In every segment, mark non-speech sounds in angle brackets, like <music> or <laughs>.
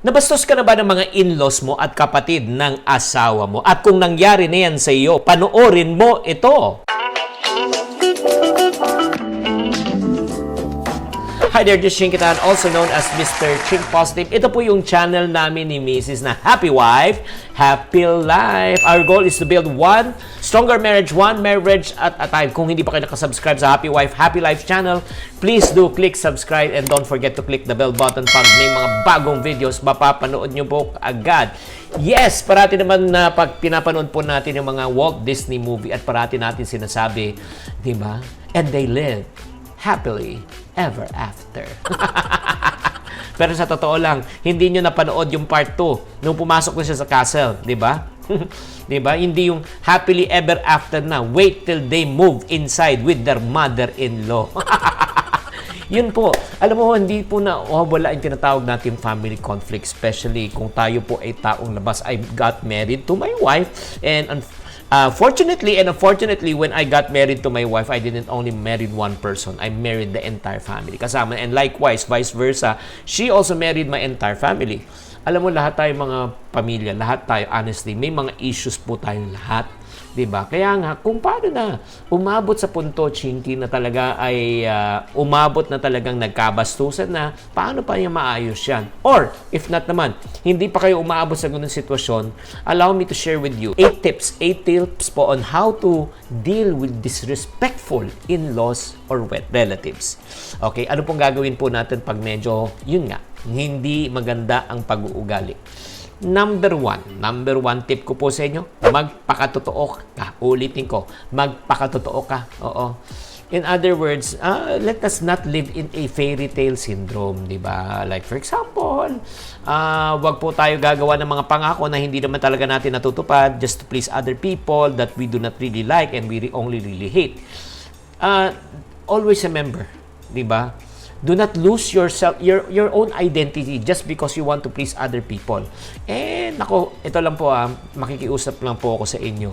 Nabastos ka na ba ng mga in-laws mo at kapatid ng asawa mo? At kung nangyari na yan sa iyo, panoorin mo ito. Hi there, this is Shinkitan, also known as Mr. Chink Positive. Ito po yung channel namin ni Mrs. na Happy Wife, Happy Life. Our goal is to build one stronger marriage, one marriage at a time. Kung hindi pa kayo nakasubscribe sa Happy Wife, Happy Life channel, please do click subscribe and don't forget to click the bell button pag may mga bagong videos, mapapanood nyo po agad. Yes, parati naman na pag pinapanood po natin yung mga Walt Disney movie at parati natin sinasabi, di ba? And they live happily ever after. <laughs> Pero sa totoo lang, hindi nyo napanood yung part 2 nung pumasok na siya sa castle, di ba? <laughs> di ba? Hindi yung happily ever after na. Wait till they move inside with their mother-in-law. <laughs> Yun po. Alam mo, hindi po na oh, wala yung tinatawag natin family conflict, especially kung tayo po ay taong labas. I got married to my wife and uh, fortunately and unfortunately, when I got married to my wife, I didn't only married one person. I married the entire family. Kasama, and likewise, vice versa, she also married my entire family. Alam mo, lahat tayo mga pamilya, lahat tayo, honestly, may mga issues po tayong lahat. 'Di ba? Kaya nga kung paano na umabot sa punto chinky na talaga ay ah, umabot na talagang nagkabastusan na, paano pa niya maayos 'yan? Or if not naman, hindi pa kayo umaabot sa ganung sitwasyon, allow me to share with you 8 tips, 8 tips po on how to deal with disrespectful in-laws or relatives. Okay, ano pong gagawin po natin pag medyo yun nga, hindi maganda ang pag-uugali? Number one, number one tip ko po sa inyo, magpakatotoo ka. Ulitin ko, magpakatotoo ka. Oo. In other words, uh, let us not live in a fairy tale syndrome, di ba? Like for example, uh, wag po tayo gagawa ng mga pangako na hindi naman talaga natin natutupad just to please other people that we do not really like and we only really hate. Uh, always remember, di ba? Do not lose yourself, your, your own identity just because you want to please other people. Eh, nako, ito lang po ah, makikiusap lang po ako sa inyo.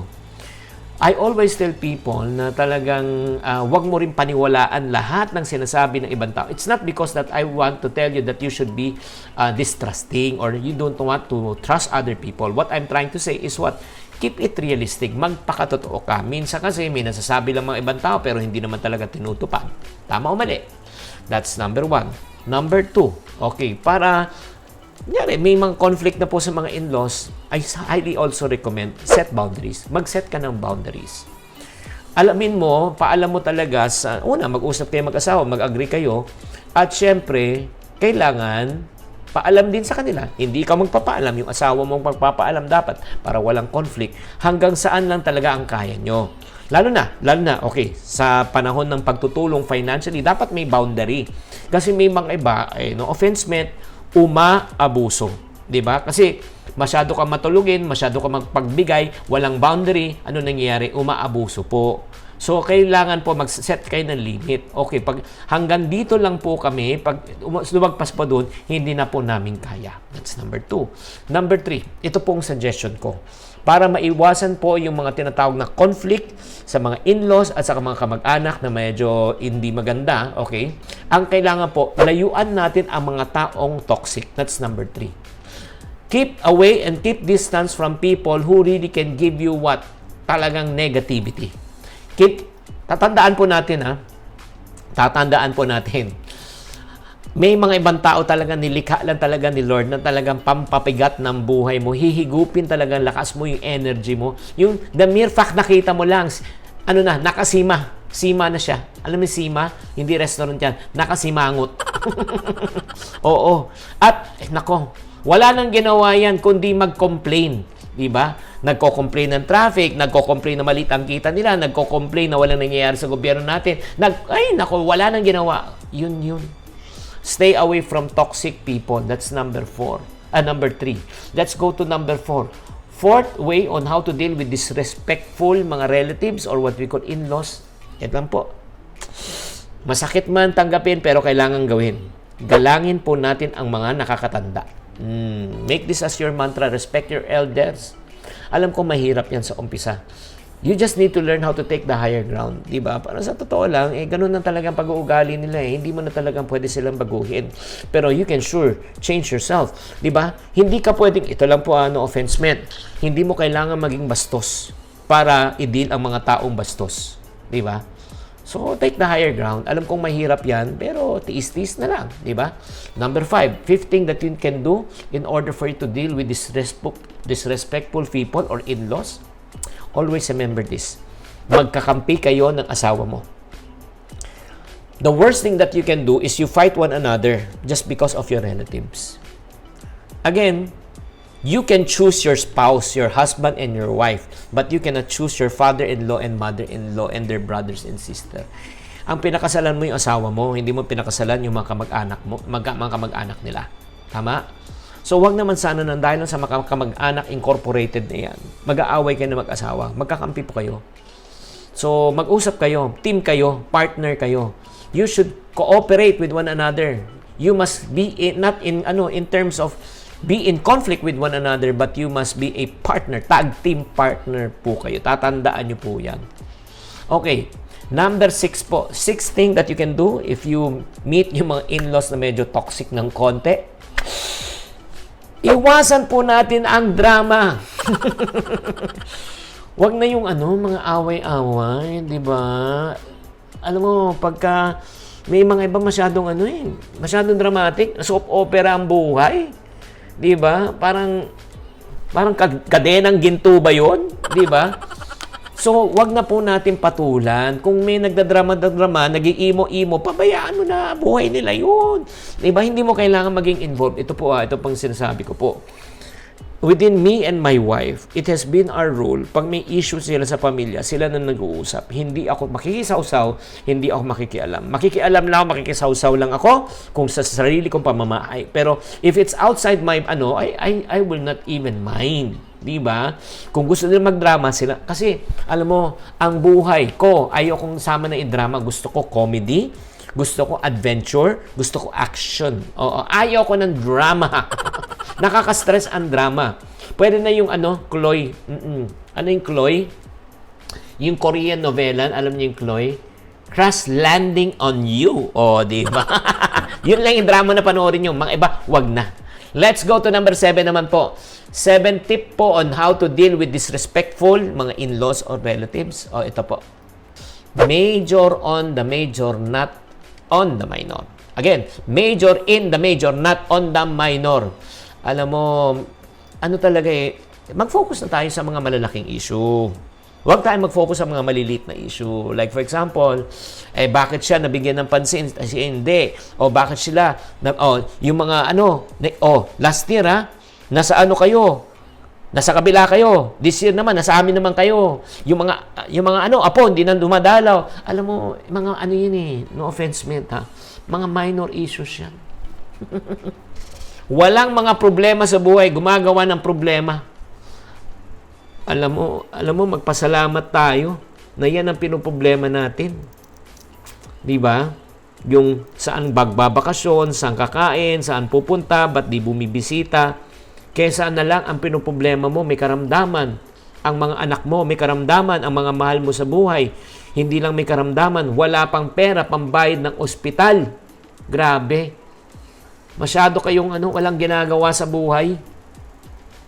I always tell people na talagang ah, wag mo rin paniwalaan lahat ng sinasabi ng ibang tao. It's not because that I want to tell you that you should be ah, distrusting or you don't want to trust other people. What I'm trying to say is what? Keep it realistic. Magpakatotoo ka. Minsan kasi may nasasabi lang mga ibang tao pero hindi naman talaga tinutupad. Tama o mali? That's number one. Number two, okay, para Nyari, may mga conflict na po sa mga in-laws, I highly also recommend set boundaries. Mag-set ka ng boundaries. Alamin mo, paalam mo talaga sa, una, mag-usap kayo mag-asawa, mag-agree kayo, at syempre, kailangan paalam din sa kanila. Hindi ka magpapaalam, yung asawa mo magpapaalam dapat para walang conflict. Hanggang saan lang talaga ang kaya nyo. Lalo na, lalo na, okay, sa panahon ng pagtutulong financially, dapat may boundary. Kasi may mga iba, eh, no offense meant, umaabuso. ba? Kasi masyado ka matulugin, masyado ka magpagbigay, walang boundary, ano nangyayari? Umaabuso po. So, kailangan po mag-set kayo ng limit. Okay, pag hanggang dito lang po kami, pag um- lumagpas pa doon, hindi na po namin kaya. That's number two. Number three, ito pong suggestion ko. Para maiwasan po yung mga tinatawag na conflict sa mga in-laws at sa mga kamag-anak na medyo hindi maganda, okay? Ang kailangan po, layuan natin ang mga taong toxic. That's number three. Keep away and keep distance from people who really can give you what? Talagang negativity. Keep, tatandaan po natin ha, tatandaan po natin, may mga ibang tao talaga nilikha lang talaga ni Lord na talagang pampapigat ng buhay mo. Hihigupin talaga lakas mo yung energy mo. Yung the mere fact nakita mo lang, ano na, nakasima. Sima na siya. Alam mo sima? Hindi restaurant yan. Nakasimangot. <laughs> Oo. At, eh, nako, wala nang ginawa yan kundi mag-complain. Diba? Nagko-complain ng traffic, nagko-complain na maliit ang kita nila, nagko-complain na walang nangyayari sa gobyerno natin. Nag, ay, nako, wala nang ginawa. Yun, yun. Stay away from toxic people. That's number four. Ah, number three. Let's go to number four. Fourth way on how to deal with disrespectful mga relatives or what we call in-laws. Ito lang po. Masakit man tanggapin pero kailangan gawin. Galangin po natin ang mga nakakatanda. Mm, make this as your mantra. Respect your elders. Alam ko mahirap yan sa umpisa. You just need to learn how to take the higher ground, 'di ba? Para sa totoo lang, eh ganun na talagang pag-uugali nila eh. Hindi mo na talagang pwede silang baguhin. Pero you can sure change yourself, 'di ba? Hindi ka pwedeng ito lang po ano offense meant. Hindi mo kailangan maging bastos para i-deal ang mga taong bastos, 'di ba? So, take the higher ground. Alam kong mahirap yan, pero tiis-tiis na lang, di ba? Number five, fifth thing that you can do in order for you to deal with disrespect, disrespectful people or in-laws, always remember this. Magkakampi kayo ng asawa mo. The worst thing that you can do is you fight one another just because of your relatives. Again, you can choose your spouse, your husband and your wife, but you cannot choose your father-in-law and mother-in-law and their brothers and sister. Ang pinakasalan mo yung asawa mo, hindi mo pinakasalan yung mga kamag-anak mo, mag, mga kamag-anak nila. Tama? So, wag naman sana nang dahil sa mga kamag-anak incorporated na yan, mag-aaway kayo na mag-asawa, magkakampi po kayo. So, mag-usap kayo, team kayo, partner kayo. You should cooperate with one another. You must be in, not in ano in terms of be in conflict with one another, but you must be a partner, tag team partner po kayo. Tatandaan nyo po yan. Okay, number six po. Sixth thing that you can do if you meet yung mga in-laws na medyo toxic ng konti, Iwasan po natin ang drama. <laughs> Wag na yung ano, mga away-away, 'di ba? Alam mo, pagka may mga iba masyadong ano eh, masyadong dramatic, soap opera ang buhay. 'Di ba? Parang parang kadenang ginto ba 'yon? 'Di ba? So, wag na po natin patulan. Kung may nagdadrama-drama, nag-iimo-imo, pabayaan mo na. Buhay nila yun. Diba? Hindi mo kailangan maging involved. Ito po, ah, ito pang sinasabi ko po. Within me and my wife, it has been our rule, pag may issue sila sa pamilya, sila na nag-uusap. Hindi ako makikisawsaw, hindi ako makikialam. Makikialam lang ako, makikisawsaw lang ako kung sa sarili kong pamamahay. Pero if it's outside my, ano, I, I, I will not even mind. Di ba? Kung gusto nila magdrama sila, kasi alam mo, ang buhay ko, ayokong sama na i-drama. Gusto ko comedy, gusto ko adventure, gusto ko action. Oo, ayaw ko ng drama. <laughs> Nakaka-stress ang drama. Pwede na yung ano, Chloe. Mm-mm. Ano yung Chloe? Yung Korean novela, alam niyo yung Chloe? Crash Landing on You. O, di ba? <laughs> Yun lang yung drama na panoorin nyo. Mga iba, wag na. Let's go to number 7 naman po. 7 tip po on how to deal with disrespectful mga in-laws or relatives. O, ito po. Major on the major, not on the minor. Again, major in the major, not on the minor. Alam mo, ano talaga eh, mag-focus na tayo sa mga malalaking issue. Huwag tayo mag-focus sa mga maliliit na issue. Like for example, eh bakit siya nabigyan ng pansin, eh, siya hindi. O bakit sila, na, oh, yung mga ano, na, oh, last year ha, nasa ano kayo, Nasa kabila kayo. This year naman, nasa amin naman kayo. Yung mga, yung mga ano, apo, hindi na dumadalaw. Alam mo, mga ano yun eh, no offense meant ha. Mga minor issues yan. <laughs> Walang mga problema sa buhay, gumagawa ng problema. Alam mo, alam mo, magpasalamat tayo na yan ang pinoproblema natin. Di ba? Yung saan bagbabakasyon, saan kakain, saan pupunta, ba't di bumibisita. Kesa na lang ang pinoproblema mo, may karamdaman. Ang mga anak mo, may karamdaman. Ang mga mahal mo sa buhay, hindi lang may karamdaman. Wala pang pera, pambayad ng ospital. Grabe. Masyado kayong ano, walang ginagawa sa buhay.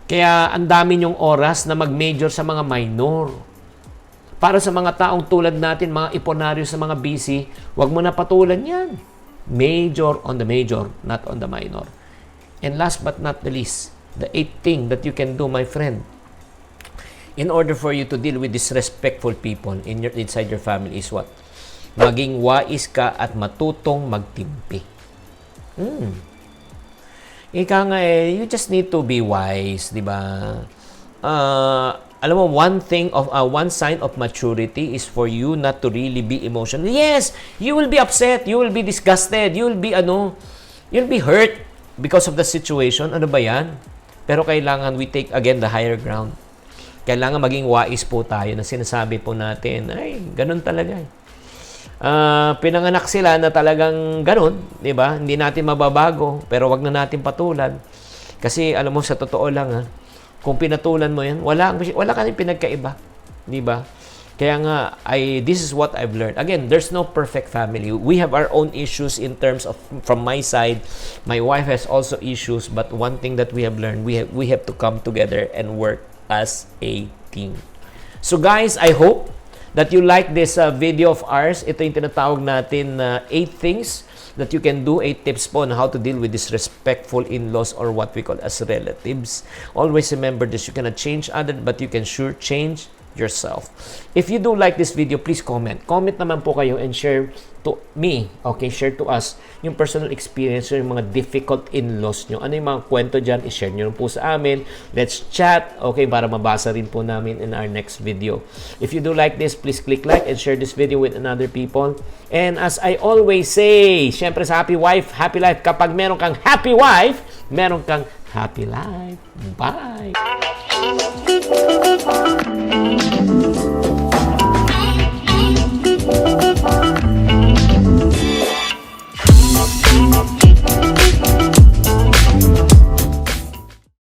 Kaya ang dami nyong oras na mag-major sa mga minor. Para sa mga taong tulad natin, mga iponaryo sa mga busy, wag mo na patulan yan. Major on the major, not on the minor. And last but not the least, the eighth thing that you can do, my friend, in order for you to deal with disrespectful people in your inside your family is what? Maging wais ka at matutong magtimpi. Hmm. Ika nga eh, you just need to be wise, di ba? Uh, alam mo, one thing of, uh, one sign of maturity is for you not to really be emotional. Yes, you will be upset, you will be disgusted, you will be ano, you'll be hurt because of the situation. Ano ba yan? Pero kailangan we take again the higher ground. Kailangan maging wais po tayo na sinasabi po natin, ay, ganun talaga eh. Uh, pinanganak sila na talagang ganun, di ba? Hindi natin mababago, pero wag na natin patulan. Kasi alam mo, sa totoo lang ha, kung pinatulan mo yan, wala, wala ka pinagkaiba. Di ba? Kaya nga, I, this is what I've learned. Again, there's no perfect family. We have our own issues in terms of, from my side, my wife has also issues, but one thing that we have learned, we have, we have to come together and work as a team. So guys, I hope that you like this uh, video of ours. Ito yung tinatawag natin na 8 things that you can do, 8 tips po on how to deal with disrespectful in-laws or what we call as relatives. Always remember this, you cannot change others, but you can sure change yourself. If you do like this video, please comment. Comment naman po kayo and share to me, okay, share to us yung personal experience, yung mga difficult in-laws nyo. Ano yung mga kwento dyan, i-share nyo po sa amin. Let's chat, okay, para mabasa rin po namin in our next video. If you do like this, please click like and share this video with another people. And as I always say, syempre sa Happy Wife, Happy Life, kapag meron kang happy wife, meron kang happy life. Bye!